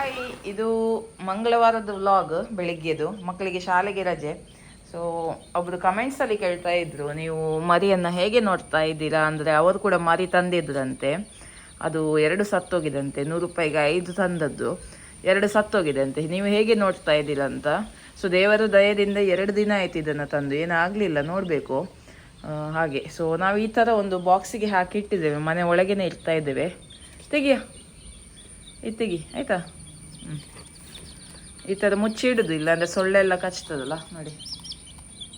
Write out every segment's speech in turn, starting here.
Hi ಇದು ಮಂಗಳವಾರದ vlog ಬೆಳಿಗ್ಗೆದು, ಮಕ್ಕಳಿಗೆ ಶಾಲೆಗೆ ರಜೆ. ಸೊ ಒಬ್ರು ಕಮೆಂಟ್ಸಲ್ಲಿ ಕೇಳ್ತಾ ಇದ್ರು, ನೀವು ಮರಿಯನ್ನ ಹೇಗೆ ನೋಡ್ತಾ ಇದ್ದೀರಾ? ಅಂದ್ರೆ ಅವರು ಕೂಡ ಮರಿ ತಂದಿದ್ರಂತೆ. ಅದು ಎರಡು ಸತ್ತೋಗಿದಂತೆ ನೂರು ರೂಪಾಯಿಗೆ ಐದು ತಂದದ್ದು. ಎರಡು ಸತ್ತೋಗಿದೆ ಅಂತೆ ನೀವು ಹೇಗೆ ನೋಡ್ತಾ ಇದ್ದೀರಾ ಅಂತ? ಸೊ ದೇವರ ದಯದಿಂದ ಎರಡು ದಿನ ಆಯ್ತು ಇದನ್ನು ತಂದು. ಏನಾಗಲಿಲ್ಲ ನೋಡಬೇಕು. ಹಾಗೆ. ಸೊ ನಾವು ಈ ಥರ ಒಂದು ಬಾಕ್ಸಿಗೆ ಹಾಕಿಟ್ಟಿದ್ದೇವೆ. ಮನೆ ಒಳಗೇನೆ ಇರ್ತಾ ಇದ್ದೇವೆ. ತೆಗಿಯ, ಇತ್ತಿಗಿ ತೆಗಿ ಆಯ್ತಾ? ಈ ಥರ ಮುಚ್ಚಿಡುದು ಇಲ್ಲ, ಅಂದರೆ ಸೊಳ್ಳೆ ಎಲ್ಲ ಕಚ್ತದಲ್ಲ, ನೋಡಿ.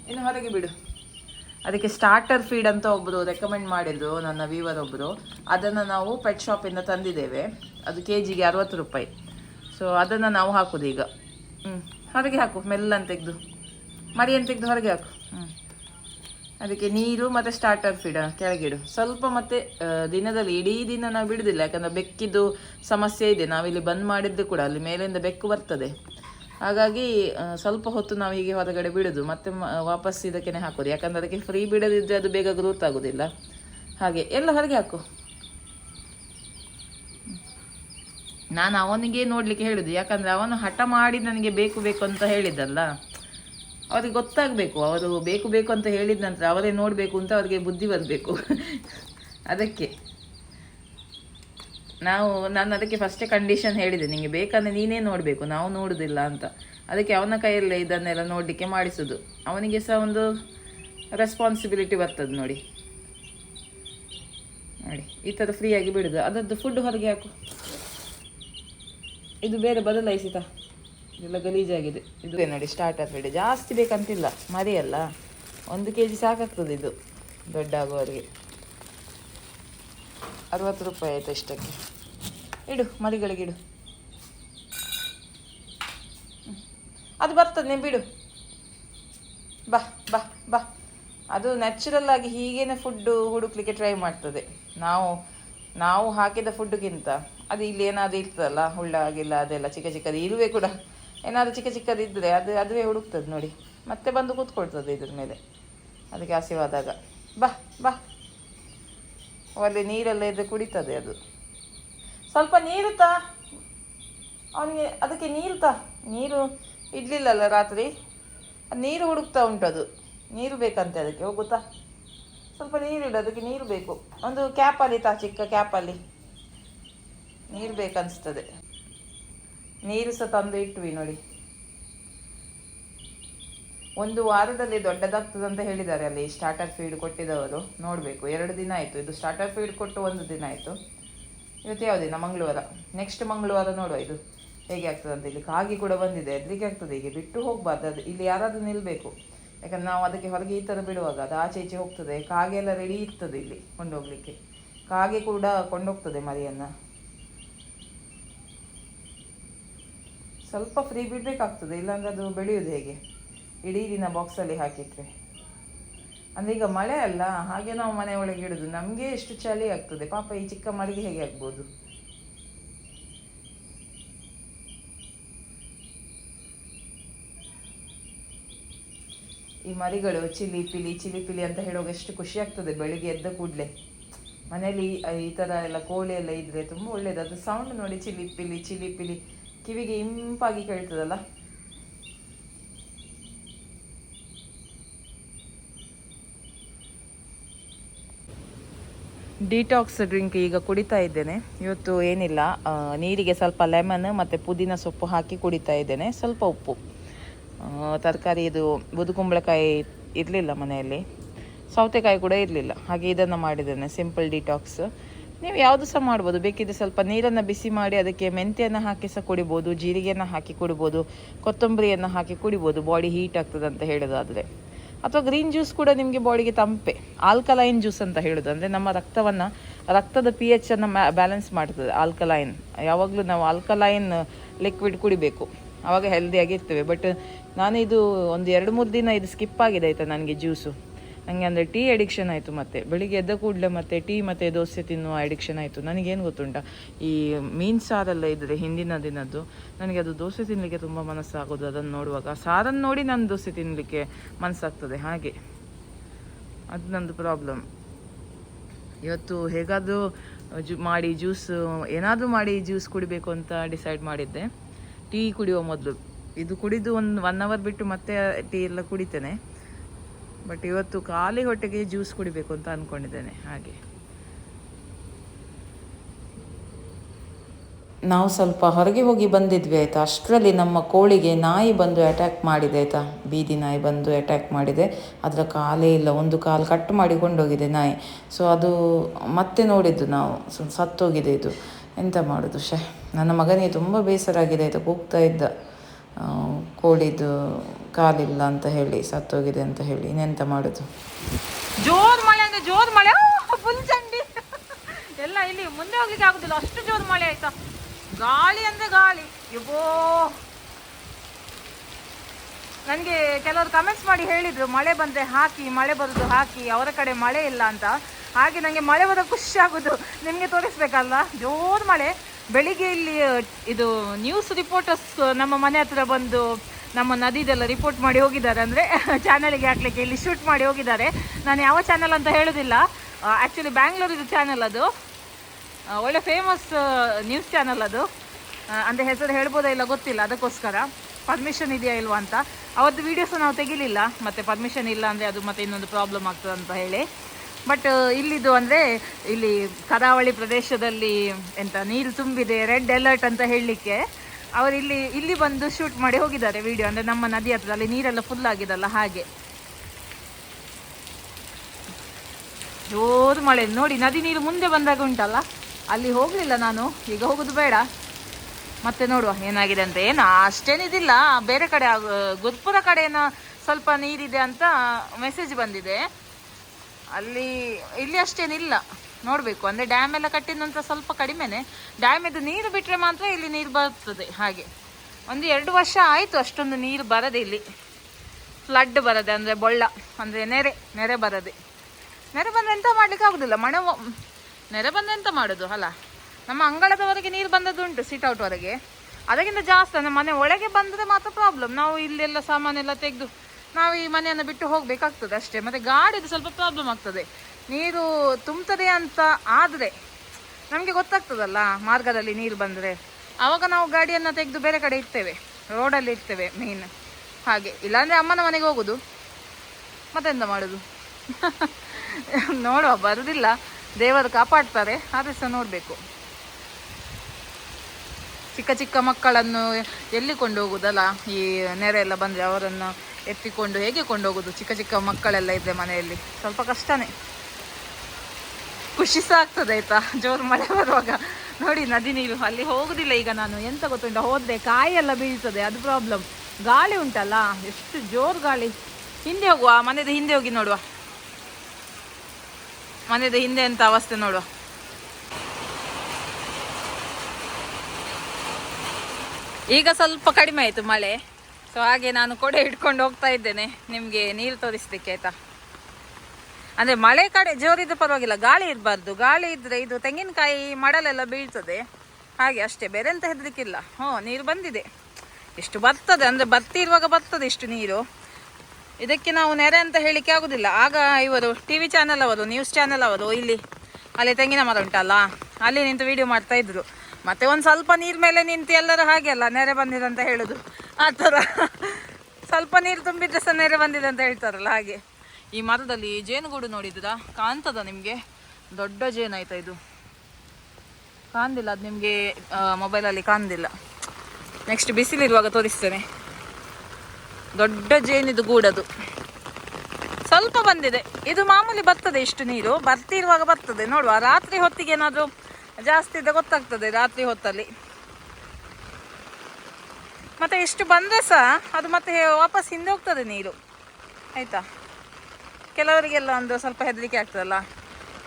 ಇನ್ನು ಹೊರಗೆ ಬಿಡು. ಅದಕ್ಕೆ ಸ್ಟಾರ್ಟರ್ ಫೀಡ್ ಅಂತ ಒಬ್ಬರು ರೆಕಮೆಂಡ್ ಮಾಡಿದ್ರು, ನನ್ನ ವೀವರ್ ಒಬ್ಬರು ಅದನ್ನು ನಾವು ಪೆಟ್ ಶಾಪಿಂದ ತಂದಿದ್ದೇವೆ. ಅದು ಕೆ ಜಿಗೆ ಅರವತ್ತು ರೂಪಾಯಿ. ಸೊ ಅದನ್ನು ನಾವು ಹಾಕೋದು ಈಗ. ಹ್ಞೂ ಹೊರಗೆ ಹಾಕು, ಮೆಲ್ಲನ್ ತೆಗೆದು. ಮರಿಯನ್ನು ತೆಗೆದು ಹೊರಗೆ ಹಾಕು. ಹ್ಞೂ ಅದಕ್ಕೆ ನೀರು ಮತ್ತು ಸ್ಟಾರ್ಟರ್ ಫೀಡ ಕೆಳಗಿಡು. ಸ್ವಲ್ಪ ಮತ್ತೆ ದಿನದಲ್ಲಿ ಇಡೀ ದಿನ ನಾವು ಬಿಡುದಿಲ್ಲ. ಯಾಕಂದರೆ ಬೆಕ್ಕಿದ್ದು ಸಮಸ್ಯೆ ಇದೆ. ನಾವಿಲ್ಲಿ ಬಂದ್ ಮಾಡಿದ್ದು ಕೂಡ ಅಲ್ಲಿ ಮೇಲಿಂದ ಬೆಕ್ಕು ಬರ್ತದೆ. ಹಾಗಾಗಿ ಸ್ವಲ್ಪ ಹೊತ್ತು ನಾವು ಹೀಗೆ ಹೊರಗಡೆ ಬಿಡೋದು, ಮತ್ತೆ ವಾಪಸ್ ಇದಕ್ಕೆ ಹಾಕೋದು. ಯಾಕಂದ್ರೆ ಅದಕ್ಕೆ ಫ್ರೀ ಬಿಡದಿದ್ರೆ ಅದು ಬೇಗ ಗ್ರೋತ್ ಆಗೋದಿಲ್ಲ. ಹಾಗೆ, ಎಲ್ಲ ಹೊರಗೆ ಹಾಕು. ನಾನು ಅವನಿಗೆ ನೋಡಲಿಕ್ಕೆ ಹೇಳುದು. ಯಾಕಂದ್ರೆ ಅವನು ಹಠ ಮಾಡಿ ನನಗೆ ಬೇಕು ಬೇಕು ಅಂತ ಹೇಳಿದ್ದಲ್ಲ, ಅವ್ರಿಗೆ ಗೊತ್ತಾಗಬೇಕು. ಅವರು ಬೇಕು ಬೇಕು ಅಂತ ಹೇಳಿದ ನಂತರ ಅವರೇ ನೋಡಬೇಕು ಅಂತ ಅವರಿಗೆ ಬುದ್ಧಿ ಬರಬೇಕು. ಅದಕ್ಕೆ. ನಾವು, ನಾನು ಅದಕ್ಕೆ ಫಸ್ಟೇ ಕಂಡೀಷನ್ ಹೇಳಿದೆ ನಿಮಗೆ ಬೇಕಂದ್ರೆ ನೀನೇ ನೋಡಬೇಕು, ನಾವು ನೋಡೋದಿಲ್ಲ ಅಂತ. ಅದಕ್ಕೆ ಅವನ ಕೈಯಲ್ಲೇ ಇದನ್ನೆಲ್ಲ ನೋಡಲಿಕ್ಕೆ ಮಾಡಿಸೋದು. ಅವನಿಗೆ ಸಹ ಒಂದು ರೆಸ್ಪಾನ್ಸಿಬಿಲಿಟಿ ಬರ್ತದೆ ನೋಡಿ. ನೋಡಿ, ಈ ಥರ ಫ್ರೀಯಾಗಿ ಬಿಡೋದು. ಅದರದ್ದು ಫುಡ್ ಹೊರಗೆ ಹಾಕು. ಇದು ಬೇರೆ ಬದಲಾಯಿಸಿತಾ ಇದೆಲ್ಲ ಗಲೀಜಾಗಿದೆ. ಇದು ನೋಡಿ ಸ್ಟಾರ್ಟರ್ ಫೀಡ್ ಜಾಸ್ತಿ ಬೇಕಂತಿಲ್ಲ, ಮರಿಯಲ್ಲ. ಒಂದು ಕೆ ಜಿ ಸಾಕಾಗ್ತದೆ ಇದು ದೊಡ್ಡ ಆಗುವವರೆಗೆ ಅರವತ್ತು ರೂಪಾಯಿ ಆಯಿತು ಇಷ್ಟಕ್ಕೆ ಇಡು ಮರಿಗಳಿಗೆ ಇಡು. ಅದು ಬರ್ತದೆ ನೀವು ಬಿಡು. ಬಾ ಬಾ ಬಾ. ಅದು ನ್ಯಾಚುರಲ್ ಆಗಿ ಹೀಗೇನೆ ಫುಡ್ಡು ಹುಡುಕ್ಲಿಕ್ಕೆ ಟ್ರೈ ಮಾಡ್ತದೆ. ನಾವು ನಾವು ಹಾಕಿದ ಫುಡ್ಗಿಂತ ಅದು ಇಲ್ಲಿ ಏನಾದರೂ ಇರ್ತದಲ್ಲ, ಹುಳ್ಳ ಆಗಿಲ್ಲ ಅದೆಲ್ಲ ಚಿಕ್ಕ ಚಿಕ್ಕದು, ಇರುವೆ ಕೂಡ. ಏನಾದರೂ ಚಿಕ್ಕ ಚಿಕ್ಕದು ಇದ್ದರೆ ಅದು, ಅದುವೇ ಹುಡುಕ್ತದೆ ನೋಡಿ. ಮತ್ತೆ ಬಂದು ಕೂತ್ಕೊಳ್ತದೆ ಇದ್ರ ಮೇಲೆ. ಅದಕ್ಕೆ ಹಸಿವಾದಾಗ ಬಾ ಬಾ. ಅಲ್ಲಿ ನೀರೆಲ್ಲ ಇದ್ರೆ ಕುಡಿತದೆ ಅದು. ಸ್ವಲ್ಪ ನೀರು ತಾ. ಅವನಿಗೆ ಅದಕ್ಕೆ ನೀರು ತಾ. ನೀರು ಇಡ್ಲಿಲ್ಲಲ್ಲ ರಾತ್ರಿ. ನೀರು ಹುಡುಕ್ತಾ ಉಂಟು ಅದು ನೀರು ಬೇಕಂತೆ ಅದಕ್ಕೆ ಹೋಗುತ್ತಾ ಸ್ವಲ್ಪ ನೀರು ಇಡು, ಅದಕ್ಕೆ ನೀರು ಬೇಕು. ಒಂದು ಕ್ಯಾಪಲ್ಲಿ ತಾ, ಚಿಕ್ಕ ಕ್ಯಾಪಲ್ಲಿ. ನೀರು ಬೇಕನ್ನಿಸ್ತದೆ ನೀರು ಸಹ ತಂದು ಇಟ್ವಿ ನೋಡಿ. ಒಂದು ವಾರದಲ್ಲಿ ದೊಡ್ಡದಾಗ್ತದೆ ಅಂತ ಹೇಳಿದ್ದಾರೆ ಅಲ್ಲಿ ಸ್ಟಾರ್ಟರ್ ಫೀಡ್ ಕೊಟ್ಟಿದ್ದವರು. ನೋಡಬೇಕು, ಎರಡು ದಿನ ಆಯಿತು. ಇದು ಸ್ಟಾರ್ಟರ್ ಫೀಡ್ ಕೊಟ್ಟು ಒಂದು ದಿನ ಆಯಿತು. ಇವತ್ತು ಯಾವ ದಿನ? ಮಂಗಳವಾರ. ನೆಕ್ಸ್ಟ್ ಮಂಗಳವಾರ ನೋಡುವ ಇದು. ಹೇಗೆ ಆಗ್ತದೆ ಅಂತ ಇಲ್ಲಿ ಕಾಗಿ ಕೂಡ ಬಂದಿದೆ. ಎದ್ರಿಗೆ ಆಗ್ತದೆ ಹೀಗೆ. ಬಿಟ್ಟು ಹೋಗಬಾರ್ದು. ಅದು ಇಲ್ಲಿ ಯಾರಾದರೂ ನಿಲ್ಲಬೇಕು ಯಾಕಂದ್ರೆ ನಾವು ಅದಕ್ಕೆ ಹೊರಗೆ ಈ ಥರ ಬಿಡುವಾಗ ಅದು ಆಚೆ ಈಚೆ ಹೋಗ್ತದೆ. ಕಾಗೆ ಎಲ್ಲ ರೆಡಿ ಇರ್ತದೆ ಇಲ್ಲಿ ಕೊಂಡೋಗ್ಲಿಕ್ಕೆ. ಕಾಗೆ ಕೂಡ ಕೊಂಡೋಗ್ತದೆ ಮರಿಯನ್ನು. ಸ್ವಲ್ಪ ಫ್ರೀ ಬಿಡಬೇಕಾಗ್ತದೆ. ಇಲ್ಲಾಂದ್ರೆ ಅದು ಬೆಳೆಯೋದು ಹೇಗೆ? ಇಡೀ ದಿನ ಬಾಕ್ಸಲ್ಲಿ ಹಾಕಿಟ್ರೆ. ಅಂದ್ರೆ ಈಗ ಮಳೆ ಅಲ್ಲ, ಹಾಗೆ ನಾವು ಮನೆ ಒಳಗೆ ಇಡೋದು. ನಮಗೆ ಎಷ್ಟು ಚಳಿ ಆಗ್ತದೆ. ಪಾಪ ಈ ಚಿಕ್ಕ ಮರಿಗೆ ಹೇಗೆ ಆಗ್ಬೋದು? ಈ ಮರಿಗಳು ಚಿಲಿ ಪಿಲಿ ಚಿಲಿ ಪಿಲಿ ಅಂತ ಹೇಳುವಾಗ ಎಷ್ಟು ಖುಷಿ ಆಗ್ತದೆ ಬೆಳಿಗ್ಗೆ ಎದ್ದ ಕೂಡಲೇ. ಮನೆಯಲ್ಲಿ ಈ ಥರ ಎಲ್ಲ ಕೋಳಿ ಎಲ್ಲ ಇದ್ರೆ ತುಂಬ ಒಳ್ಳೇದು. ಅದು ಸೌಂಡ್ ನೋಡಿ ಚಿಲಿ ಪಿಲಿ ಚಿಲಿ ಪಿಲಿ ಕಿವಿಗೆ ಇಂಪಾಗಿ ಕೇಳ್ತದಲ್ಲ? ಡಿಟಾಕ್ಸ್ ಡ್ರಿಂಕ್ ಈಗ ಕುಡಿತಾ ಇದ್ದೇನೆ. ಇವತ್ತು ಏನಿಲ್ಲ ನೀರಿಗೆ ಸ್ವಲ್ಪ ಲೆಮನ್ ಮತ್ತು ಪುದೀನ ಸೊಪ್ಪು ಹಾಕಿ ಕುಡಿತಾ ಇದ್ದೇನೆ. ಸ್ವಲ್ಪ ಉಪ್ಪು. ತರಕಾರಿ ಇದು ಬುದುಕುಂಬಳಕಾಯಿ ಇರಲಿಲ್ಲ ಮನೆಯಲ್ಲಿ. ಸೌತೆಕಾಯಿ ಕೂಡ ಇರಲಿಲ್ಲ. ಹಾಗೆ ಇದನ್ನು ಮಾಡಿದ್ದೇನೆ ಸಿಂಪಲ್ ಡಿಟಾಕ್ಸ್ ನೀವು ಯಾವುದು ಸಹ ಮಾಡ್ಬೋದು. ಬೇಕಿದ್ದರೆ ಸ್ವಲ್ಪ ನೀರನ್ನು ಬಿಸಿ ಮಾಡಿ ಅದಕ್ಕೆ ಮೆಂತ್ಯನ ಹಾಕಿ ಸಹ ಕುಡಿಬೋದು, ಜೀರಿಗೆಯನ್ನು ಹಾಕಿ ಕುಡಿಬೋದು, ಕೊತ್ತಂಬರಿಯನ್ನು ಹಾಕಿ ಕುಡಿಬೋದು. ಬಾಡಿ ಹೀಟ್ ಆಗ್ತದೆ ಅಂತ ಹೇಳೋದಾದರೆ. ಅಥವಾ ಗ್ರೀನ್ ಜ್ಯೂಸ್ ಕೂಡ ನಿಮಗೆ ಬಾಡಿಗೆ ತಂಪೆ, ಆಲ್ಕಲೈನ್ ಜ್ಯೂಸ್ ಅಂತ ಹೇಳೋದು. ಅಂದರೆ ನಮ್ಮ ರಕ್ತವನ್ನು, ರಕ್ತದ ಪಿ ಅನ್ನು ಬ್ಯಾಲೆನ್ಸ್ ಮಾಡ್ತದೆ ಆಲ್ಕಲೈನ್. ಯಾವಾಗಲೂ ನಾವು ಆಲ್ಕಲೈನ್ ಲಿಕ್ವಿಡ್ ಕುಡಿಬೇಕು. ಆವಾಗ ಹೆಲ್ದಿಯಾಗಿ ಇರ್ತೇವೆ. ಬಟ್ ನಾನು ಇದು ಒಂದು ಎರಡು ಮೂರು ದಿನ ಇದು ಸ್ಕಿಪ್ ಆಗಿದೆ ಆಯಿತಾ ನನಗೆ ಜ್ಯೂಸು. ನನಗೆ ಅಂದರೆ ಟೀ ಅಡಿಕ್ಷನ್ ಆಯಿತು ಮತ್ತೆ. ಬೆಳಿಗ್ಗೆ ಎದ್ದ ಕೂಡಲೇ ಮತ್ತೆ ಟೀ ಮತ್ತು ದೋಸೆ ತಿನ್ನುವ ಅಡಿಕ್ಷನ್ ಆಯಿತು. ನನಗೇನು ಗೊತ್ತುಂಟ? ಈ ಮೀನು ಸಾರೆಲ್ಲ ಇದ್ದರೆ ಹಿಂದಿನ ದಿನದ್ದು ನನಗೆ ಅದು ದೋಸೆ ತಿನ್ನಲಿಕ್ಕೆ ತುಂಬ ಮನಸ್ಸಾಗೋದು. ಅದನ್ನು ನೋಡುವಾಗ ಸಾರನ್ನು ನೋಡಿ ನಾನು ದೋಸೆ ತಿನ್ನಲಿಕ್ಕೆ ಮನಸ್ಸಾಗ್ತದೆ. ಹಾಗೆ. ಅದು ನಂದು ಪ್ರಾಬ್ಲಮ್ ಇವತ್ತು ಹೇಗಾದರೂ ಜು, ಮಾಡಿ ಜ್ಯೂಸ್ ಏನಾದರೂ ಮಾಡಿ ಜ್ಯೂಸ್ ಕುಡಿಬೇಕು ಅಂತ ಡಿಸೈಡ್ ಮಾಡಿದ್ದೆ. ಟೀ ಕುಡಿಯುವ ಮೊದಲು. ಇದು ಕುಡಿದು ಒಂದು ಒನ್ ಅವರ್ ಬಿಟ್ಟು ಮತ್ತೆ ಟೀ ಎಲ್ಲ ಕುಡಿತೇನೆ. ಬಟ್ ಇವತ್ತು ಖಾಲಿ ಹೊಟ್ಟೆಗೆ ಜ್ಯೂಸ್ ಕುಡಿಬೇಕು ಅಂತ ಅಂದ್ಕೊಂಡಿದ್ದೇನೆ ಹಾಗೆ. ನಾವು ಸ್ವಲ್ಪ ಹೊರಗೆ ಹೋಗಿ ಬಂದಿದ್ವಿ ಆಯಿತಾ? ಅಷ್ಟರಲ್ಲಿ ನಮ್ಮ ಕೋಳಿಗೆ ನಾಯಿ ಬಂದು ಅಟ್ಯಾಕ್ ಮಾಡಿದೆ ಆಯಿತಾ? ಬೀದಿ ನಾಯಿ ಬಂದು ಅಟ್ಯಾಕ್ ಮಾಡಿದೆ. ಅದರ ಕಾಲೇ ಇಲ್ಲ, ಒಂದು ಕಾಲು ಕಟ್ ಮಾಡಿ ಕೊಂಡೋಗಿದೆ ನಾಯಿ. ಸೊ ಅದು ಮತ್ತೆ ನೋಡಿದ್ದು ನಾವು ಸತ್ತೋಗಿದೆ ಇದು. ಎಂತ ಮಾಡೋದು ಶೇ? ನನ್ನ ಮಗನಿಗೆ ತುಂಬ ಬೇಸರ ಆಗಿದೆ ಆಯಿತಾ? ಕೂಗ್ತಾ ಇದ್ದ. ಕೋಳಿದು ಕಾಲಿಲ್ಲ ಅಂತ ಹೇಳಿ, ಸತ್ತೋಗಿದೆ ಅಂತ ಹೇಳಿ, ಇನ್ನೆಂತ ಮಾಡುದು? ಜೋರ್ ಮಳೆ ಅಂದ್ರೆ ಜೋರ್ ಮಳೆ. ಫುಲ್ ಚಂಡಿ ಎಲ್ಲ ಇಲ್ಲಿ ಮುಂದೆ ಹೋಗ್ಲಿಕ್ಕೆ ಆಗುದಿಲ್ಲ, ಅಷ್ಟು ಜೋರ್ ಮಳೆ ಆಯ್ತಾ? ಗಾಳಿ ಅಂದ್ರೆ ಗಾಳಿ. ಇವೋ ನನಗೆ ಕೆಲವರು ಕಮೆಂಟ್ಸ್ ಮಾಡಿ ಹೇಳಿದ್ರು, ಮಳೆ ಬಂದ್ರೆ ಹಾಕಿ, ಮಳೆ ಬರುದು ಹಾಕಿ, ಅವರ ಕಡೆ ಮಳೆ ಇಲ್ಲ ಅಂತ. ಹಾಗೆ ನನಗೆ ಮಳೆ ಬರೋ ಖುಷಿ ಆಗುದು. ನಿಮಗೆ ತೋರಿಸ್ಬೇಕಲ್ವಾ? ಜೋರ್ ಮಳೆ. ಬೆಳಿಗ್ಗೆ ಇಲ್ಲಿ ಇದು ನ್ಯೂಸ್ ರಿಪೋರ್ಟರ್ಸ್ ನಮ್ಮ ಮನೆ ಹತ್ರ ಬಂದು ನಮ್ಮ ನದಿದೆಲ್ಲ ರಿಪೋರ್ಟ್ ಮಾಡಿ ಹೋಗಿದ್ದಾರೆ. ಅಂದರೆ ಚಾನಲ್ಗೆ ಹಾಕ್ಲಿಕ್ಕೆ ಇಲ್ಲಿ ಶೂಟ್ ಮಾಡಿ ಹೋಗಿದ್ದಾರೆ. ನಾನು ಯಾವ ಚಾನಲ್ ಅಂತ ಹೇಳೋದಿಲ್ಲ. ಆ್ಯಕ್ಚುಲಿ ಬ್ಯಾಂಗ್ಳೂರಿದು ಚಾನಲ್ ಅದು. ಒಳ್ಳೆ ಫೇಮಸ್ ನ್ಯೂಸ್ ಚಾನಲ್ ಅದು. ಅಂದರೆ ಹೆಸರು ಹೇಳ್ಬೋದಾ ಇಲ್ಲ ಗೊತ್ತಿಲ್ಲ, ಅದಕ್ಕೋಸ್ಕರ. ಪರ್ಮಿಷನ್ ಇದೆಯಾ ಇಲ್ವಾ ಅಂತ. ಅವತ್ತು ವೀಡಿಯೋಸ್ ನಾವು ತೆಗಿಲಿಲ್ಲ. ಮತ್ತು ಪರ್ಮಿಷನ್ ಇಲ್ಲ ಅಂದರೆ ಅದು ಮತ್ತೆ ಇನ್ನೊಂದು ಪ್ರಾಬ್ಲಮ್ ಆಗ್ತದೆ ಅಂತ ಹೇಳಿ. ಬಟ್ ಇಲ್ಲಿದು ಅಂದರೆ, ಇಲ್ಲಿ ಕರಾವಳಿ ಪ್ರದೇಶದಲ್ಲಿ ಎಂತ, ನೀರು ತುಂಬಿದೆ ರೆಡ್ ಅಲರ್ಟ್ ಅಂತ ಹೇಳಲಿಕ್ಕೆ ಅವರು ಇಲ್ಲಿ ಇಲ್ಲಿ ಬಂದು ಶೂಟ್ ಮಾಡಿ ಹೋಗಿದ್ದಾರೆ ವಿಡಿಯೋ ಅಂದರೆ ನಮ್ಮ ನದಿ ಹತ್ರ ಅಲ್ಲಿ ನೀರೆಲ್ಲ ಫುಲ್ ಆಗಿದಲ್ಲ ಹಾಗೆ. ಜೋರು ಮಳೆ. ನೋಡಿ, ನದಿ ನೀರು ಮುಂದೆ ಬಂದಾಗ ಉಂಟಲ್ಲ? ಅಲ್ಲಿ ಹೋಗಲಿಲ್ಲ ನಾನು. ಈಗ ಹೋಗೋದು ಬೇಡ. ಮತ್ತೆ ನೋಡುವ ಏನಾಗಿದೆ ಅಂತ. ಏನು ಅಷ್ಟೇನಿದಿಲ್ಲ ಬೇರೆ ಕಡೆ ಗುರ್ಪುರ ಕಡೆ ಏನೋ ಸ್ವಲ್ಪ ನೀರಿದೆ ಅಂತ ಮೆಸೇಜ್ ಬಂದಿದೆ. ಅಲ್ಲಿ, ಇಲ್ಲಿ ಅಷ್ಟೇನಿಲ್ಲ. ನೋಡಬೇಕು. ಅಂದರೆ ಡ್ಯಾಮ್ ಎಲ್ಲ ಕಟ್ಟಿದ ನಂತರ ಸ್ವಲ್ಪ ಕಡಿಮೆನೆ. ಡ್ಯಾಮ್ ಇದು ನೀರು ಬಿಟ್ಟರೆ ಮಾತ್ರ ಇಲ್ಲಿ ನೀರು ಬರ್ತದೆ. ಹಾಗೆ. ಒಂದು ಎರಡು ವರ್ಷ ಆಯಿತು ಅಷ್ಟೊಂದು ನೀರು ಬರದೆ ಇಲ್ಲಿ. ಫ್ಲಡ್ ಬರದೆ, ಅಂದರೆ ಬೊಳ್ಳ. ಅಂದರೆ ನೆರೆ ನೆರೆ ಬರದೆ. ನೆರೆ ಬಂದರೆ ಎಂತ ಮಾಡ್ಲಿಕ್ಕೆ ಆಗೋದಿಲ್ಲ. ಒ- ನೆರೆ ಬಂದರೆ ಎಂತ ಮಾಡೋದು? ಅಲ್ಲ. ನಮ್ಮ ಅಂಗಳದವರೆಗೆ ನೀರು ಬಂದದ್ದುಂಟು ಸಿಟ್ ಔಟ್ವರೆಗೆ ಅದಕ್ಕಿಂತ ಜಾಸ್ತಿ ಅಂದರೆ ಮನೆ ಒಳಗೆ ಬಂದರೆ ಮಾತ್ರ ಪ್ರಾಬ್ಲಮ್ ನಾವು ಇಲ್ಲೆಲ್ಲ ಸಾಮಾನೆಲ್ಲ ತೆಗೆದು ನಾವು ಈ ಮನೆಯನ್ನು ಬಿಟ್ಟು ಹೋಗಬೇಕಾಗ್ತದೆ ಅಷ್ಟೇ. ಮತ್ತೆ ಗಾಡಿದು ಸ್ವಲ್ಪ ಪ್ರಾಬ್ಲಮ್ ಆಗ್ತದೆ. ನೀರು ತುಂಬ್ತದೆ ಅಂತ ಆದರೆ ನಮಗೆ ಗೊತ್ತಾಗ್ತದಲ್ಲ ಮಾರ್ಗದಲ್ಲಿ ನೀರು ಬಂದರೆ. ಆವಾಗ ನಾವು ಗಾಡಿಯನ್ನು ತೆಗೆದು ಬೇರೆ ಕಡೆ ಇರ್ತೇವೆ. ರೋಡಲ್ಲಿ ಇರ್ತೇವೆ ಮೇನ್ ಹಾಗೆ, ಇಲ್ಲಾಂದರೆ ಅಮ್ಮನ ಮನೆಗೆ ಹೋಗೋದು. ಮತ್ತೆಂತ ಮಾಡೋದು? ನೋಡುವ, ಬರೋದಿಲ್ಲ. ದೇವರು ಕಾಪಾಡ್ತಾರೆ, ಆದರೆ ಸಹ ನೋಡಬೇಕು. ಚಿಕ್ಕ ಚಿಕ್ಕ ಮಕ್ಕಳನ್ನು ಎಲ್ಲಿ ಕೊಂಡು ಹೋಗುದಲ್ಲ ಈ ನೆರೆ ಎಲ್ಲ ಬಂದರೆ ಅವರನ್ನು ಎತ್ತಿಕೊಂಡು ಹೇಗೆ ಕೊಂಡೋಗುದು? ಚಿಕ್ಕ ಚಿಕ್ಕ ಮಕ್ಕಳೆಲ್ಲ ಇದೆ ಮನೆಯಲ್ಲಿ. ಸ್ವಲ್ಪ ಕಷ್ಟನೇ. ಖುಷಿ ಸಹ ಆಗ್ತದೆ ಆಯ್ತಾ? ಜೋರು ಮಳೆ ಬರುವಾಗ. ನೋಡಿ ನದಿ ನೀರು, ಅಲ್ಲಿ ಹೋಗುದಿಲ್ಲ ಈಗ ನಾನು. ಎಂತ ಗೊತ್ತುಂಟ? ಹೋದೆ ಕಾಯಿ ಎಲ್ಲ ಬೀಳ್ತದೆ, ಅದು ಪ್ರಾಬ್ಲಮ್ ಗಾಳಿ ಉಂಟಲ್ಲ? ಎಷ್ಟು ಜೋರು ಗಾಳಿ. ಹಿಂದೆ ಹೋಗುವ, ಮನೆದ ಹಿಂದೆ ಹೋಗಿ ನೋಡುವ. ಮನೆದ ಹಿಂದೆ ಎಂತ ಅವಸ್ಥೆ ನೋಡುವ. ಈಗ ಸ್ವಲ್ಪ ಕಡಿಮೆ ಆಯಿತು ಮಳೆ. ಸೊ ಹಾಗೆ ನಾನು ಕೊಡೆ ಹಿಡ್ಕೊಂಡು ಹೋಗ್ತಾ ಇದ್ದೇನೆ. ನಿಮಗೆ ನೀರು ತೋರಿಸ್ಲಿಕ್ಕೆ ಆಯ್ತಾ? ಅಂದರೆ ಮಳೆ ಕಡೆ ಜೋರಿದ್ದು ಪರವಾಗಿಲ್ಲ, ಗಾಳಿ ಇರಬಾರ್ದು. ಗಾಳಿ ಇದ್ದರೆ ಇದು ತೆಂಗಿನಕಾಯಿ ಮಡಲೆಲ್ಲ ಬೀಳ್ತದೆ. ಹಾಗೆ ಅಷ್ಟೇ, ಬೇರೆ ಎಂತ ಹೆದರಿಕಿಲ್ಲ ಹ್ಞೂ ನೀರು ಬಂದಿದೆ. ಎಷ್ಟು ಬರ್ತದೆ ಅಂದರೆ ಬರ್ತಿರುವಾಗ ಬರ್ತದೆ ಇಷ್ಟು ನೀರು. ಇದಕ್ಕೆ ನಾವು ನೆರೆ ಅಂತ ಹೇಳಿಕ್ಕೆ ಆಗುದಿಲ್ಲ. ಆಗ ಇವರು ಟಿ ವಿ ಚಾನಲ್ ಅವರು ನ್ಯೂಸ್ ಚಾನಲ್ ಅವರು ಇಲ್ಲಿ, ಅಲ್ಲಿ ತೆಂಗಿನ ಮರ ಉಂಟಲ್ಲ, ಅಲ್ಲಿ ನಿಂತು ವಿಡಿಯೋ ಮಾಡ್ತಾ ಇದ್ರು. ಮತ್ತೆ ಒಂದು ಸ್ವಲ್ಪ ನೀರ್ ಮೇಲೆ ನಿಂತು ಎಲ್ಲರೂ ಹಾಗೆ ಅಲ್ಲ, ನೆರೆ ಬಂದಿದೆ ಅಂತ ಹೇಳುದು. ಆ ಥರ. ಸ್ವಲ್ಪ ನೀರು ತುಂಬಿದ್ರೆ ಸಹ ನೆರೆ ಬಂದಿದೆ ಅಂತ ಹೇಳ್ತಾರಲ್ಲ, ಹಾಗೆ. ಈ ಮರದಲ್ಲಿ ಜೇನುಗೂಡು ನೋಡಿದ್ರಾ? ಕಾಣ್ತದ ನಿಮಗೆ? ದೊಡ್ಡ ಜೇನು ಆಯ್ತಾ ಇದು? ಕಾಣ್ದಿಲ್ಲ, ಅದು ನಿಮಗೆ ಮೊಬೈಲಲ್ಲಿ ಕಾಣ್ದಿಲ್ಲ. ನೆಕ್ಸ್ಟ್ ಬಿಸಿಲಿರುವಾಗ ತೋರಿಸ್ತೇನೆ. ದೊಡ್ಡ ಜೇನಿದು ಗೂಡದು ಸ್ವಲ್ಪ ಬಂದಿದೆ. ಇದು ಮಾಮೂಲಿ ಬರ್ತದೆ ಇಷ್ಟು ನೀರು. ಬರ್ತಿರುವಾಗ ಬರ್ತದೆ. ನೋಡುವ, ರಾತ್ರಿ ಹೊತ್ತಿಗೆ ಏನಾದರೂ ಜಾಸ್ತಿ ಇದೆ ಗೊತ್ತಾಗ್ತದೆ, ರಾತ್ರಿ ಹೊತ್ತಲ್ಲಿ. ಮತ್ತೆ ಇಷ್ಟು ಬಂದರೆ ಸಹ ಅದು ಮತ್ತೆ ವಾಪಸ್ ಹಿಂದೆ ಹೋಗ್ತದೆ ನೀರು. ಆಯ್ತಾ? ಕೆಲವರಿಗೆಲ್ಲ ಒಂದು ಸ್ವಲ್ಪ ಹೆದರಿಕೆ ಆಗ್ತದಲ್ಲ,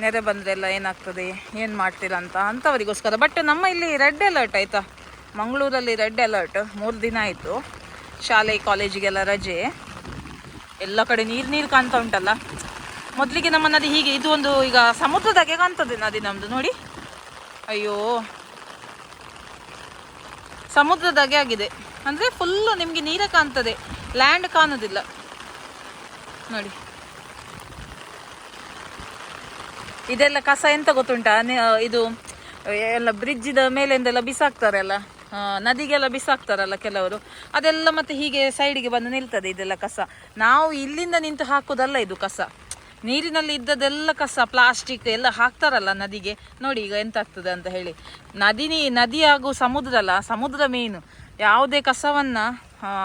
ನೆರೆ ಬಂದ್ರೆಲ್ಲ ಏನಾಗ್ತದೆ, ಏನು ಮಾಡ್ತೀರಾ ಅಂತ ಅಂಥವರಿಗೋಸ್ಕರ ಬಟ್ ನಮ್ಮ ಇಲ್ಲಿ ರೆಡ್ ಅಲರ್ಟ್ ಆಯಿತಾ? ಮಂಗಳೂರಲ್ಲಿ ರೆಡ್ ಅಲರ್ಟ್ ಮೂರು ದಿನ ಆಯಿತು. ಶಾಲೆ, ಕಾಲೇಜಿಗೆಲ್ಲ ರಜೆ. ಎಲ್ಲ ಕಡೆ ನೀರು ನೀರು ಕಾಣ್ತಾ ಉಂಟಲ್ಲ? ಮೊದಲಿಗೆ ನಮ್ಮ ನದಿ ಹೀಗೆ, ಇದು ಒಂದು ಈಗ ಸಮುದ್ರದಾಗೆ ಕಾಣ್ತದೆ ನದಿ ನಮ್ಮದು ನೋಡಿ. ಅಯ್ಯೋ. ಸಮುದ್ರದಾಗೆ ಆಗಿದೆ. ಅಂದರೆ ಫುಲ್ಲು ನಿಮಗೆ ನೀರೇ ಕಾಣ್ತದೆ. ಲ್ಯಾಂಡ್ ಕಾಣೋದಿಲ್ಲ. ನೋಡಿ. ಇದೆಲ್ಲ ಕಸ ಎಂತ ಗೊತ್ತುಂಟಾ? ಇದು ಎಲ್ಲ ಬ್ರಿಡ್ಜಿದ ಮೇಲಿಂದೆಲ್ಲ ಬಿಸಾಕ್ತಾರಲ್ಲ? ನದಿಗೆಲ್ಲ ಬಿಸಾಕ್ತಾರಲ್ಲ ಕೆಲವರು? ಅದೆಲ್ಲ ಮತ್ತೆ ಹೀಗೆ ಸೈಡಿಗೆ ಬಂದು ನಿಲ್ತದೆ ಇದೆಲ್ಲ ಕಸ. ನಾವು ಇಲ್ಲಿಂದ ನಿಂತು ಹಾಕೋದಲ್ಲ ಇದು ಕಸ. ನೀರಿನಲ್ಲಿ ಇದ್ದದೆಲ್ಲ ಕಸ ಪ್ಲಾಸ್ಟಿಕ್ ಎಲ್ಲ ಹಾಕ್ತಾರಲ್ಲ ನದಿಗೆ. ನೋಡಿ ಈಗ ಎಂತ ಆಗ್ತದೆ ಅಂತ ಹೇಳಿ. ನದಿ ನದಿ ಹಾಗೂ ಸಮುದ್ರ ಅಲ್ಲ ಸಮುದ್ರ ಮೇನು ಯಾವುದೇ ಕಸವನ್ನು ಹಿಡಿದಿಲ್ಲ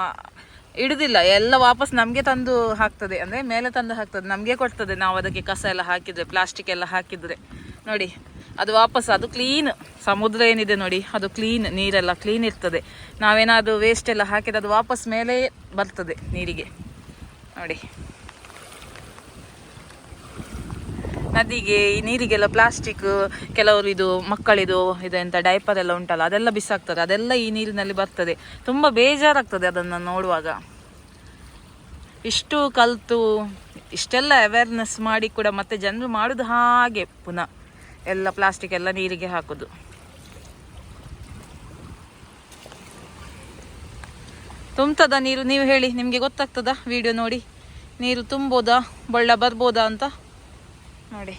ಇಡುದಿಲ್ಲ. ಎಲ್ಲ ವಾಪಸ್ ನಮಗೆ ತಂದು ಹಾಕ್ತದೆ. ಅಂದರೆ ಮೇಲೆ ತಂದು ಹಾಕ್ತದೆ. ನಮಗೆ ಕೊಡ್ತದೆ. ನಾವು ಅದಕ್ಕೆ ಕಸ ಎಲ್ಲ ಹಾಕಿದರೆ ಪ್ಲಾಸ್ಟಿಕ್ ಎಲ್ಲ ಹಾಕಿದರೆ. ನೋಡಿ, ಅದು ವಾಪಸ್, ಅದು ಕ್ಲೀನ್ ಸಮುದ್ರ ಏನಿದೆ ನೋಡಿ, ಅದು ಕ್ಲೀನ್ ನೀರೆಲ್ಲ ಕ್ಲೀನ್ ಇರ್ತದೆ. ನಾವೇನಾದರೂ ವೇಸ್ಟ್ ಎಲ್ಲ ಹಾಕಿದ್ರೆ ಅದು ವಾಪಸ್ ಮೇಲೆ ಬರ್ತದೆ ನೀರಿಗೆ. ನೋಡಿ. ನದಿಗೆ, ಈ ನೀರಿಗೆಲ್ಲ ಪ್ಲಾಸ್ಟಿಕ್ ಕೆಲವರು ಇದು ಮಕ್ಕಳಿದು ಇದು ಎಂತ ಡೈಪರ್ ಎಲ್ಲ ಉಂಟಲ್ಲ, ಅದೆಲ್ಲ ಬಿಸಾಕ್ತಾರೆ. ಅದೆಲ್ಲ ಈ ನೀರಿನಲ್ಲಿ ಬರ್ತದೆ. ತುಂಬ ಬೇಜಾರಾಗ್ತದೆ ಅದನ್ನು ನೋಡುವಾಗ. ಇಷ್ಟು ಕಲಿತು, ಇಷ್ಟೆಲ್ಲ ಅವೇರ್ನೆಸ್ ಮಾಡಿ ಕೂಡ ಮತ್ತೆ ಜನರು ಮಾಡೋದು ಹಾಗೆ ಪುನಃ. ಎಲ್ಲ ಪ್ಲಾಸ್ಟಿಕ್ ಎಲ್ಲ ನೀರಿಗೆ ಹಾಕೋದು. ತುಂಬ್ತದ ನೀರು? ನೀವು ಹೇಳಿ, ನಿಮಗೆ ಗೊತ್ತಾಗ್ತದ? ವಿಡಿಯೋ ನೋಡಿ. ನೀರು ತುಂಬೋದಾ, ಬಳ್ಳ ಬರ್ಬೋದಾ ಅಂತ? ನೋಡಿ.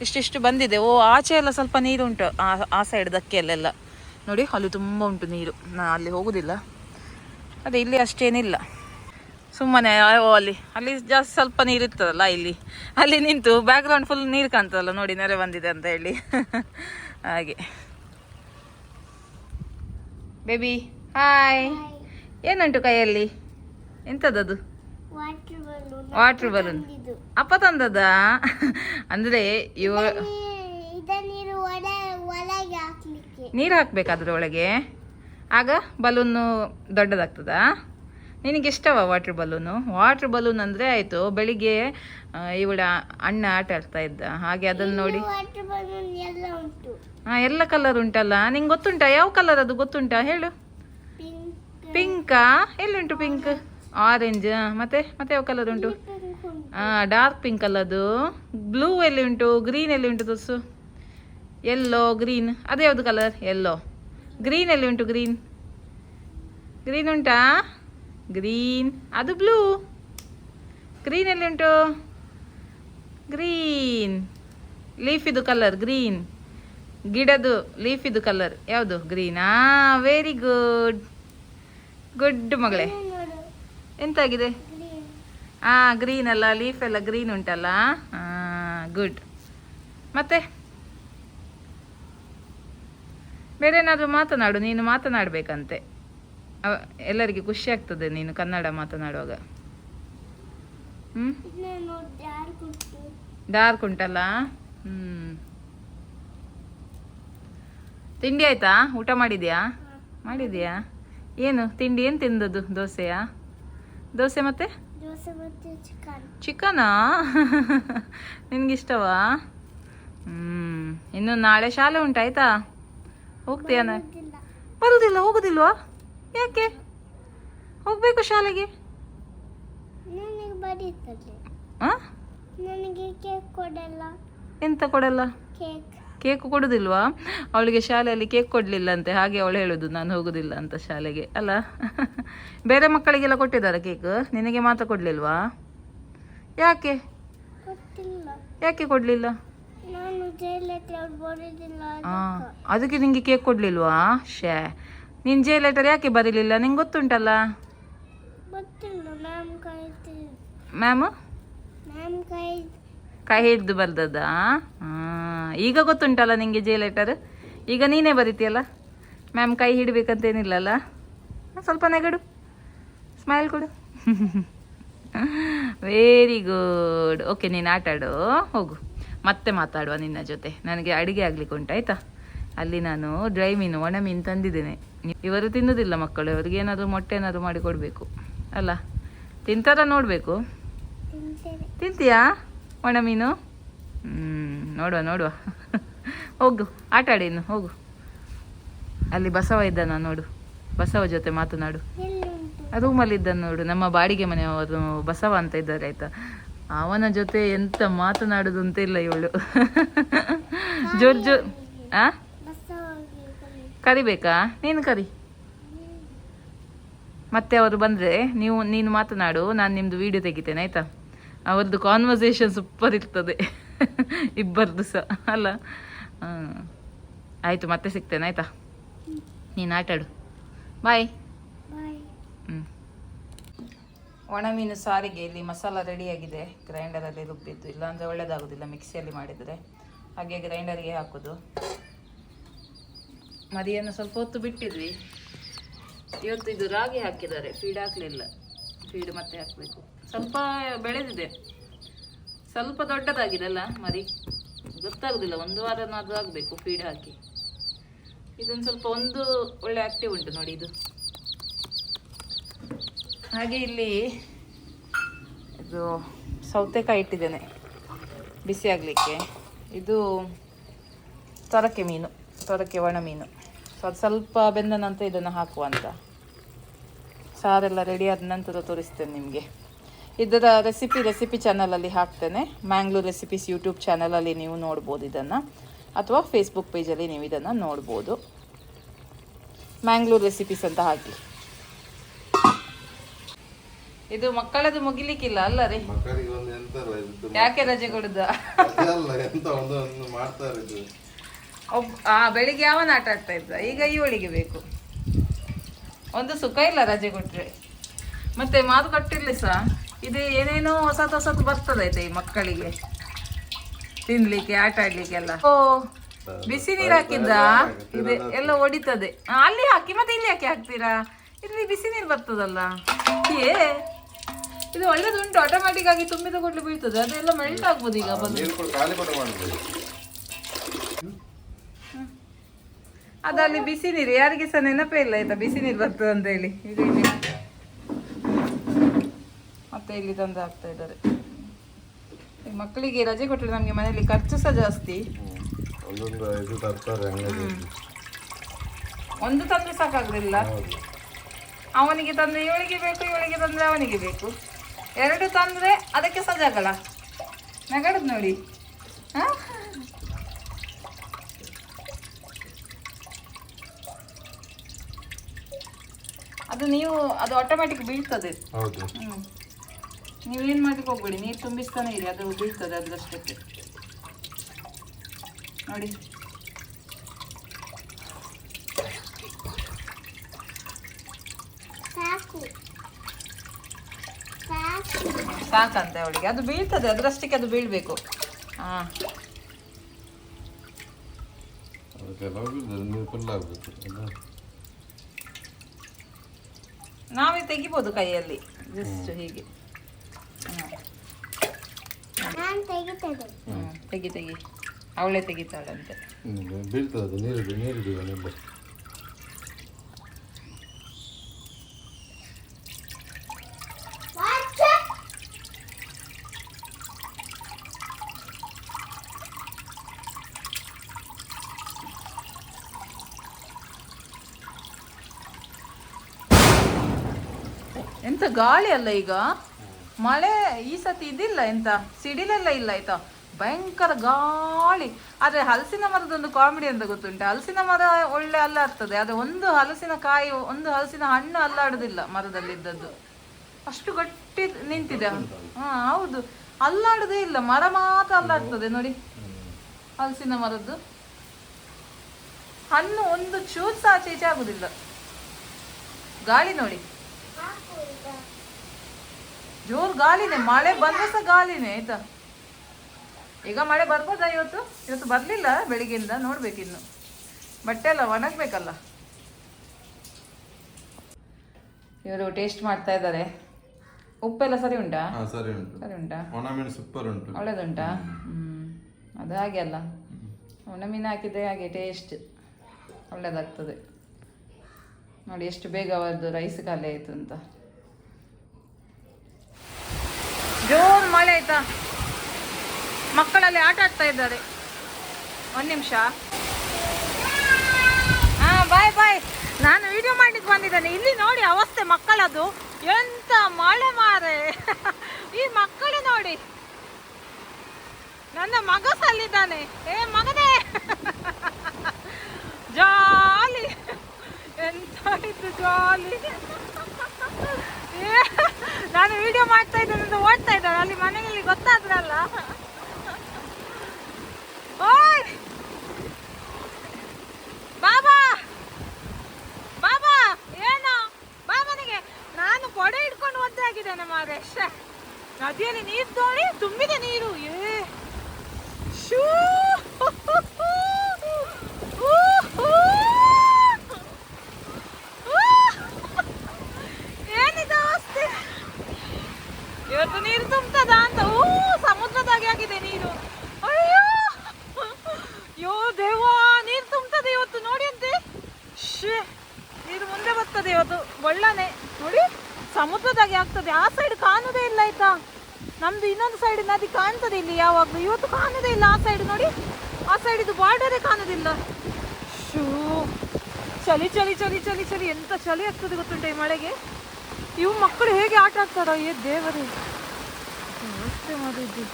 ಇಷ್ಟಿಷ್ಟು ಬಂದಿದೆ. ಓ ಆಚೆ ಎಲ್ಲ ಸ್ವಲ್ಪ ನೀರು ಉಂಟು. ಆ ಆ ಸೈಡ್ ದಕ್ಕೆಯಲ್ಲೆಲ್ಲ ನೋಡಿ ಅಲ್ಲಿ ತುಂಬ ಉಂಟು ನೀರು. ನಾ ಅಲ್ಲಿ ಹೋಗುದಿಲ್ಲ. ಅದೇ ಇಲ್ಲಿ ಅಷ್ಟೇನಿಲ್ಲ. ಸುಮ್ಮನೆ ಓ ಅಲ್ಲಿ ಅಲ್ಲಿ ಜಾಸ್ತಿ ಸ್ವಲ್ಪ ನೀರು ಇರ್ತದಲ್ಲ ಇಲ್ಲಿ. ಅಲ್ಲಿ ನಿಂತು ಬ್ಯಾಕ್ಗ್ರೌಂಡ್ ಫುಲ್ ನೀರು ಕಾಣ್ತದಲ್ಲ ನೋಡಿ ನೆರೆ ಬಂದಿದೆ ಅಂತ ಹೇಳಿ. ಹಾಗೆ. ಬೇಬಿ ಹಾಯ್ ಏನುಂಟು ಕೈಯಲ್ಲಿ? ಎಂಥದ್ದದು ವಾಟರ್ ಬಲೂನ್ ಅಪ್ಪ ತಂದದ? ಅಂದ್ರೆ ಇವ ನೀರು ಹಾಕ್ಬೇಕಾದ್ರ ಒಳಗೆ? ಆಗ ಬಲೂನು ದೊಡ್ಡದಾಗ್ತದಾ? ನಿನಗೆ ಇಷ್ಟವಾ ವಾಟರ್ ಬಲೂನು ವಾಟರ್ ಬಲೂನ್ ಅಂದರೆ ಆಯಿತು ಬೆಳಿಗ್ಗೆ ಇವಳ ಅಣ್ಣ ಆಟ ಆಡ್ತಾ ಇದ್ದ. ಹಾಗೆ ಅದನ್ನು ನೋಡಿ. ಹಾಂ ಎಲ್ಲ ಕಲರ್ ಉಂಟಲ್ಲ? ನಿಂಗೆ ಗೊತ್ತುಂಟಾ? ಯಾವ ಕಲರ್ ಅದು ಗೊತ್ತುಂಟಾ? ಹೇಳು. ಪಿಂಕ್ ಪಿಂಕಾ ಎಲ್ಲುಂಟು ಪಿಂಕ್ ಆರೆಂಜ್ ಮತ್ತೆ ಮತ್ತೆ ಯಾವ ಕಲರ್ ಉಂಟು? ಡಾರ್ಕ್ ಪಿಂಕ್ ಅದು ಬ್ಲೂ ಎಲ್ಲಿ ಉಂಟು? ಗ್ರೀನ್ ಎಲ್ಲಿ ಉಂಟು ತೋರ್ಸು ಎಲ್ಲೋ ಗ್ರೀನ್ ಅದು ಯಾವುದು ಕಲರ್ ಎಲ್ಲೋ ಗ್ರೀನ್ ಎಲ್ಲಿ ಉಂಟು ಗ್ರೀನ್ ಗ್ರೀನ್ ಉಂಟಾ? ಗ್ರೀನ್ ಅದು ಬ್ಲೂ ಗ್ರೀನ್ ಎಲ್ಲಿ ಉಂಟು? ಗ್ರೀನ್ ಲೀಫಿದು ಕಲರ್ ಗ್ರೀನ್ ಗಿಡದು ಲೀಫಿದು ಕಲರ್ ಯಾವುದು? ಗ್ರೀನಾ ವೆರಿ ಗುಡ್ ಗುಡ್ ಮಗಳೇ. ಎಂತಾಗಿದೆ? ಹಾಂ ಗ್ರೀನ್ ಅಲ್ಲ ಲೀಫ್ ಎಲ್ಲ ಗ್ರೀನ್ ಉಂಟಲ್ಲ? ಗುಡ್ ಮತ್ತೆ? ಬೇರೆ ಏನಾದರೂ ಮಾತನಾಡು ನೀನು ಮಾತನಾಡಬೇಕಂತೆ. ಎಲ್ಲರಿಗೆ ಖುಷಿ ಆಗ್ತದೆ ನೀನು ಕನ್ನಡ ಮಾತನಾಡುವಾಗ. ಹ್ಞೂ ಡಾರ್ಕ್ ಉಂಟಲ್ಲ? ಹ್ಞೂ ತಿಂಡಿ ಆಯ್ತಾ? ಊಟ ಮಾಡಿದ್ಯಾ? ಮಾಡಿದ್ಯಾ? ಏನು ತಿಂಡಿ ಏನು ತಿಂದದ್ದು ದೋಸೆಯಾ? ದೋಸೆ ಮತ್ತೆ? ದೋಸೆ ಮತ್ತೆ ಚಿಕನ್ ಚಿಕನಾ? ನಿನ್ಗಿಷ್ಟವಾ? ಹ್ಮ್ ಇನ್ನು ನಾಳೆ ಶಾಲೆ ಉಂಟಾಯ್ತಾ ಹೋಗ್ತೀಯ ಬರುದಿಲ್ಲ. ಹೋಗುದಿಲ್ವಾ? ಯಾಕೆ? ಹೋಗ್ಬೇಕು ಶಾಲೆಗೆ? ನನಗೆ ಬರೀತದೆ. ಆ? ನನಗೆ ಕೇಕ್ ಕೊಡಲ್ಲ. ಎಂತ ಕೊಡಲ್ಲ? ಕೇಕ್ ಕೇಕ್ ಕೊಡುದಿಲ್ವಾ? ಅವಳಿಗೆ ಶಾಲೆಯಲ್ಲಿ ಕೇಕ್ ಕೊಡ್ಲಿಲ್ಲ ಅಂತೆ ಹಾಗೆ ಅವಳು ಹೇಳುದು ನಾನು ಹೋಗುದಿಲ್ಲ ಅಂತ ಶಾಲೆಗೆ ಅಲ್ಲ? ಬೇರೆ ಮಕ್ಕಳಿಗೆಲ್ಲ ಕೊಟ್ಟಿದ್ದಾರೆ ಕೇಕ್? ನಿನಗೆ ಮಾತ್ರ ಕೊಡ್ಲಿಲ್ವಾ? ಯಾಕೆ? ಯಾಕೆ ಕೊಡ್ಲಿಲ್ಲ? ಅವ್ರು ಅದಕ್ಕೆ. ನಿಂಗೆ ಕೇಕ್ ಕೊಡ್ಲಿಲ್ವಾ? ಶೇ ನಿನ್ ಜೇ ಲೆಟರ್ ಯಾಕೆ ಬರೀಲಿಲ್ಲ? ನಿಂಗೆ ಗೊತ್ತುಂಟಲ್ಲ? ಮ್ಯಾಮ್ ಕೈ ಹಿಡ್ದು ಬರ್ದದ ಈಗ ಗೊತ್ತುಂಟಲ್ಲ ನಿಂಗೆ ಜೇ ಲೆಟರ್ ಈಗ ನೀನೇ ಬರೀತಿಯಲ್ಲ? ಮ್ಯಾಮ್ ಕೈ ಹಿಡಬೇಕಂತೇನಿಲ್ಲಲ್ಲ? ಸ್ವಲ್ಪ ನೆಗಡು. ಸ್ಮೈಲ್ ಕೊಡು. ವೆರಿ ಗುಡ್ ಓಕೆ ನೀನು ಆಟಾಡು ಹೋಗು. ಮತ್ತೆ ಮಾತಾಡುವ ನಿನ್ನ ಜೊತೆ. ನನಗೆ ಅಡುಗೆ ಆಗ್ಲಿಕ್ಕೆ ಉಂಟು ಆಯ್ತಾ? ಅಲ್ಲಿ ನಾನು ಡ್ರೈ ಮೀನು ಒಣ ಮೀನು ತಂದಿದ್ದೇನೆ. ಇವರು ತಿನ್ನೋದಿಲ್ಲ ಮಕ್ಕಳು. ಇವರಿಗೆ ಏನಾದರೂ ಮೊಟ್ಟೆ ಏನಾದರೂ ಮಾಡಿ ಕೊಡಬೇಕು. ಅಲ್ಲ ತಿಂತಾರ ನೋಡಬೇಕು? ತಿಂತೀಯಾ? ಒಣ ಮೀನು? ನೋಡುವ ನೋಡುವ. ಹೋಗು, ಆಟ ಆಡಿ ಇನ್ನು, ಹೋಗು. ಅಲ್ಲಿ ಬಸವ ಇದ್ದಾನ, ನೋಡು. ಬಸವ ಜೊತೆ ಮಾತನಾಡು. ರೂಮಲ್ಲಿ ಇದ್ದಾನೆ ನೋಡು. ನಮ್ಮ ಬಾಡಿಗೆ ಮನೆಯವರು ಬಸವ ಅಂತ ಇದ್ದಾರೆ, ಆಯ್ತಾ? ಅವನ ಜೊತೆ ಎಂತ ಮಾತನಾಡುದು ಅಂತ ಇಲ್ಲ ಇವಳು. ಜೋರ್ ಜೋರ್ ಆ? ಕರಿಬೇಕಾ? ನೀನು ಕರಿ. ಮತ್ತೆ ಅವರು ಬಂದರೆ, ನೀವು, ನೀನು ಮಾತನಾಡು, ನಾನು ನಿಮ್ಮದು ವಿಡಿಯೋ ತೆಗಿತೇನೆ, ಆಯಿತಾ? ಅವ್ರದ್ದು ಕಾನ್ವರ್ಸೇಷನ್ ಸೂಪರ್ ಇರ್ತದೆ. ಇಬ್ಬರದ್ದು ಸಹ ಅಲ್ಲ? ಹಾಂ ಆಯಿತು ಮತ್ತೆ ಸಿಗ್ತೇನೆ ಆಯಿತಾ? ನೀನು ಆಟಾಡು ಬಾಯ್ ಬಾಯ್ ಮೀನು ಒಣಮೀನು ಸಾರಿಗೆ ಇಲ್ಲಿ ಮಸಾಲ ರೆಡಿಯಾಗಿದೆ ಗ್ರೈಂಡರಲ್ಲಿ ರುಬ್ಬಿದ್ದು. ಇಲ್ಲಾಂದರೆ ಒಳ್ಳೆಯದಾಗೋದಿಲ್ಲ ಮಿಕ್ಸಿಯಲ್ಲಿ ಮಾಡಿದರೆ. ಹಾಗೆ ಗ್ರೈಂಡರ್ಗೆ ಹಾಕೋದು. ಮರಿಯನ್ನು ಸ್ವಲ್ಪ ಹೊತ್ತು ಬಿಟ್ಟಿದ್ವಿ. ಇವತ್ತು ಇದು ರಾಗಿ ಹಾಕಿದ್ದಾರೆ. ಫೀಡ್ ಹಾಕಲಿಲ್ಲ. ಫೀಡ್ ಮತ್ತೆ ಹಾಕಬೇಕು. ಸ್ವಲ್ಪ ಬೆಳೆದಿದೆ. ಸ್ವಲ್ಪ ದೊಡ್ಡದಾಗಿದೆ ಅಲ್ಲ ಮರಿ. ಗೊತ್ತಾಗೋದಿಲ್ಲ, ಒಂದು ವಾರನಾದರೂ ಆಗಬೇಕು ಫೀಡ್ ಹಾಕಿ. ಇದೊಂದು ಸ್ವಲ್ಪ ಒಂದು ಒಳ್ಳೆ ಆಕ್ಟಿವ್ ಉಂಟು ನೋಡಿ ಇದು. ಹಾಗೆ ಇಲ್ಲಿ ಇದು ಸೌತೆಕಾಯಿ ಇಟ್ಟಿದ್ದೇನೆ ಬಿಸಿ ಆಗಲಿಕ್ಕೆ. ಇದು ತೊರಕೆ ಮೀನು, ತೊರಕೆ ಒಣ ಮೀನು. ಸೊ ಅದು ಸ್ವಲ್ಪ ಬೆಂದ ನಂತರ ಇದನ್ನು ಹಾಕುವ ಅಂತ. ಸಾರೆಲ್ಲ ರೆಡಿ ಆದ ನಂತರ ತೋರಿಸ್ತೇನೆ ನಿಮಗೆ. ಇದರ ರೆಸಿಪಿ ರೆಸಿಪಿ ಚಾನಲಲ್ಲಿ ಹಾಕ್ತೇನೆ. ಮ್ಯಾಂಗ್ಳೂರ್ ರೆಸಿಪೀಸ್ ಯೂಟ್ಯೂಬ್ ಚಾನಲಲ್ಲಿ ನೀವು ನೋಡ್ಬೋದು ಇದನ್ನು. ಅಥವಾ ಫೇಸ್ಬುಕ್ ಪೇಜಲ್ಲಿ ನೀವು ಇದನ್ನು ನೋಡ್ಬೋದು. ಮ್ಯಾಂಗ್ಳೂರ್ ರೆಸಿಪೀಸ್ ಅಂತ ಹಾಕಿ. ಇದು ಮಕ್ಕಳದು ಮುಗಿಲಿಕ್ಕಿಲ್ಲ ಅಲ್ಲ ರೀ? ಯಾಕೆ ರಜೆ ಕೊಡುದ? ಆ ಬೆಳಿಗ್ಗೆ ಯಾವನ ಆಟ ಆಗ್ತಾ ಇದ್ದ? ಈಗ ಇವಳಿಗೆ ಬೇಕು. ಒಂದು ಸುಖ ಇಲ್ಲ ರಜೆ ಕೊಟ್ರೆ. ಮತ್ತೆ ಮಾರುಕಟ್ಟೆಯಲ್ಲಿ ಸಹ ಇದು ಏನೇನೋ ಹೊಸದು ಹೊಸದು ಬರ್ತದೆ ಇದೆ ಈ ಮಕ್ಕಳಿಗೆ. ತಿನ್ಲಿಕ್ಕೆ ಆಟ ಆಡ್ಲಿಕ್ಕೆಲ್ಲ ಓ ಬಿಸಿ ನೀರು ಹಾಕಿದ್ದ? ಇದು ಎಲ್ಲ ಒಡಿತದೆ ಅಲ್ಲಿ ಹಾಕಿ ಮತ್ತೆ ಇಲ್ಲಿ ಯಾಕೆ ಹಾಕ್ತೀರಾ? ಇಲ್ಲಿ ಬಿಸಿ ನೀರು ಬರ್ತದಲ್ಲ. ಏ ಇದು ಒಳ್ಳೇದುಂಟು. ಆಟೋಮ್ಯಾಟಿಕ್ ಆಗಿ ತುಂಬಿದ ಕೊಡ್ಲಿ ಬೀಳ್ತದೆ. ಅದೆಲ್ಲ ಮೆಲ್ಟ್ ಆಗ್ಬೋದು ಈಗ ಬಂದು. ಅದಲ್ಲಿ ಬಿಸಿ ನೀರು. ಯಾರಿಗೆ ಸಹ ನೆನಪೇ ಇಲ್ಲ ಆಯ್ತಾ ಬಿಸಿ ನೀರು ಬರ್ತದೆ ಅಂತ ಹೇಳಿ. ಇದು ಮತ್ತೆ ಇಲ್ಲಿ ತಂದು ಹಾಕ್ತಾ ಇದ್ದಾರೆ. ಮಕ್ಕಳಿಗೆ ರಜೆ ಕೊಟ್ಟರೆ ನಮಗೆ ಮನೆಯಲ್ಲಿ ಖರ್ಚು ಸಹ ಜಾಸ್ತಿ. ಒಂದೊಂದು ಇದು ತರ್ತಾರೆ ಅಂಗಡಿಯಲ್ಲಿ. ಒಂದು ತಂದು ಸಾಕಾಗುದಿಲ್ಲ. ಅವನಿಗೆ ತಂದ್ರೆ ಇವಳಿಗೆ ಬೇಕು ಇವಳಿಗೆ ತಂದ್ರೆ ಅವನಿಗೆ ಬೇಕು. ಎರಡು ತಂದ್ರೆ ಅದಕ್ಕೆ ಸಹ ಜಗಳ ನಗಡದ್ ನೋಡಿ. ಹಾ? ಅದು ನೀವು ಅದು ಆಟೋಮ್ಯಾಟಿಕ್ ಬೀಳ್ತದೆ. ಹೌದು. ಹ್ಮ್. ನೀವೇನು ಮಾಡಲಿಕ್ಕೆ ಹೋಗ್ಬೇಡಿ ನೀರು ತುಂಬಿಸ್ತಾನೆ ಇರಿ ಅದು ಬೀಳ್ತದೆ ಅದರಷ್ಟಕ್ಕೆ. ನೋಡಿ. ಸಾಕು. ಸಾಕು. ಸಾಕಂತೆ ಅವಳಿಗೆ. ಅದು ಬೀಳ್ತದೆ ಅದರಷ್ಟಕ್ಕೆ ಅದು ಬೀಳ್ಬೇಕು. ಹಾ. ನಾವೇ ತೆಗಿಬೋದು ಕೈಯಲ್ಲಿ ಜಸ್ಟ್ ಹೀಗೆ. ತೆಗಿ ತೆಗಿ. ಅವಳೆ ತೆಗಿತಾಳಂತೆ ಬೀಳ್ತದೆ ನೀರು ನೀರು ನೀರಿದೀವ ನಿಂಬೆ ಎಂತ ಗಾಳಿ ಅಲ್ಲ ಈಗ? ಮಳೆ ಈ ಸತಿ ಇದಿಲ್ಲ ಎಂತ? ಸಿಡಿಲೆಲ್ಲ ಇಲ್ಲ ಆಯ್ತಾ? ಭಯಂಕರ ಗಾಳಿ. ಆದರೆ ಹಲಸಿನ ಮರದೊಂದು ಕಾಮಿಡಿ ಅಂತ ಗೊತ್ತುಂಟು? ಹಲಸಿನ ಮರ ಒಳ್ಳೆ ಅಲ್ಲಾಡ್ತದೆ ಆದರೆ ಒಂದು ಹಲಸಿನ ಕಾಯಿ ಒಂದು ಹಲಸಿನ ಹಣ್ಣು ಅಲ್ಲಾಡುದಿಲ್ಲ ಮರದಲ್ಲಿದ್ದದ್ದು. ಅಷ್ಟು ಗಟ್ಟಿ ನಿಂತಿದೆ. ಹಾ ಹೌದು. ಅಲ್ಲಾಡುದೇ ಇಲ್ಲ. ಮರ ಮಾತ್ರ ಅಲ್ಲಾಡ್ತದೆ ನೋಡಿ. ಹಲಸಿನ ಮರದ್ದು. ಹಣ್ಣು ಒಂದು ಚೂರು ಸಹ ಆಚೆ ಈಚೆ ಆಗುದಿಲ್ಲ. ಗಾಳಿ ನೋಡಿ. ಜೋರ್ ಗಾಳಿನೇ ಮಳೆ ಬಂದ್ರೆ ಸಹ ಗಾಳಿನೇ ಆಯ್ತಾ? ಈಗ ಮಳೆ ಬರ್ಬೋದಾ ಇವತ್ತು? ಇವತ್ತು ಬರ್ಲಿಲ್ಲ ಬೆಳಿಗ್ಗೆಯಿಂದ ನೋಡ್ಬೇಕಿನ್ನು ಬಟ್ಟೆ ಎಲ್ಲ ಒಣಗ್ಬೇಕಲ್ಲ. ಇವರು ಟೇಸ್ಟ್ ಮಾಡ್ತಾ ಇದ್ದಾರೆ. ಉಪ್ಪೆಲ್ಲ ಸರಿ ಉಂಟಾ? ಸರಿ ಉಂಟು. ಸರಿ ಉಂಟಾ? ಸೂಪರ್ ಉಂಟು. ಒಳ್ಳೇದುಂಟಾ? ಹ್ಮ್. ಅದು ಹಾಗೆ ಅಲ್ಲ. ಒಣ ಮೀನು ಹಾಕಿದ್ರೆ ಹಾಗೆ ಟೇಸ್ಟ್ ಒಳ್ಳೇದಾಗ್ತದೆ. ನೋಡಿ ಎಷ್ಟು ಬೇಗ ಅವರದ್ದು ರೈಸ್ ಖಾಲಿ ಆಯ್ತು ಅಂತ. ಜೋರ್ ಮಳೆ ಆಯ್ತಾ? ಮಕ್ಕಳಲ್ಲಿ ಆಟ ಆಡ್ತಾ ಇದ್ದಾರೆ. ಒಂದು ನಿಮಿಷ. ಹಾ, ಬಾಯ್ ಬಾಯ್. ನಾನು ವಿಡಿಯೋ ಮಾಡ್ಲಿಕ್ಕೆ ಬಂದಿದ್ದೇನೆ. ಇಲ್ಲಿ ನೋಡಿ ಅವಸ್ಥೆ ಮಕ್ಕಳದು. ಎಂತ ಮಳೆ ಮಾರೆ. ಈ ಮಕ್ಕಳು ನೋಡಿ. ನನ್ನ ಮಗ ಸಲ್ಲಿದ್ದಾನೆ. ಏ, ಮಗನೇ. ಜಾಲಿ. ಎಂತ ಜಾಲಿ. ನಾನು ವಿಡಿಯೋ ಮಾಡ್ತಾ ಇದ್ದೇನೆ ಓಡ್ತಾ ಇದ್ದಾರೆ ಅಲ್ಲಿ ಮನೆಯಲ್ಲಿ ಗೊತ್ತಾದ್ರಲ್ಲ? ಓಯ್! ಬಾಬಾ! ಬಾಬಾ! ಏನೋ? ಬಾಬನಿಗೆ ನಾನು ಕೊಡೆ ಇಟ್ಕೊಂಡು ಒದ್ದೆ ಆಗಿದ್ದೇನೆ ಮಾರೇಶ್ ನದಿಯಲ್ಲಿ ನೀರು ತೋಳಿ ತುಂಬಿದೆ ನೀರು. ಏ! ಶೂ! ಚೆನ್ನಾಗಿದೆ ನೀರು ಅಯ್ಯೋ ಯೋ ದೇವ ನೀರು ತುಂಬ್ತದೆ ಇವತ್ತು ನೋಡಿ ಅಂತೆ ಶೇ ನೀರು ಮುಂದೆ ಬರ್ತದೆ ಇವತ್ತು ಒಳ್ಳನೆ ನೋಡಿ ಸಮುದ್ರದಾಗೆ ಆಗ್ತದೆ ಆ ಸೈಡ್ ಕಾಣೋದೇ ಇಲ್ಲ ಆಯ್ತಾ ನಮ್ದು ಇನ್ನೊಂದು ಸೈಡ್ ನದಿ ಕಾಣ್ತದೆ ಇಲ್ಲಿ ಯಾವಾಗಲೂ ಇವತ್ತು ಕಾಣೋದೇ ಇಲ್ಲ ಆ ಸೈಡ್ ನೋಡಿ ಆ ಸೈಡ್ ಇದು ಬಾರ್ಡರೇ ಕಾಣೋದಿಲ್ಲ ಶೂ ಚಳಿ ಚಳಿ ಚಳಿ ಚಳಿ ಚಳಿ ಎಂತ ಚಳಿ ಆಗ್ತದೆ ಗೊತ್ತುಂಟೆ ಈ ಮಳೆಗೆ ಇವು ಮಕ್ಕಳು ಹೇಗೆ ಆಟ ಆಡ್ತಾರೋ ಏ ದೇವರೇ ಮತ್ತೆ ಮಾಡಿದ್ವಿ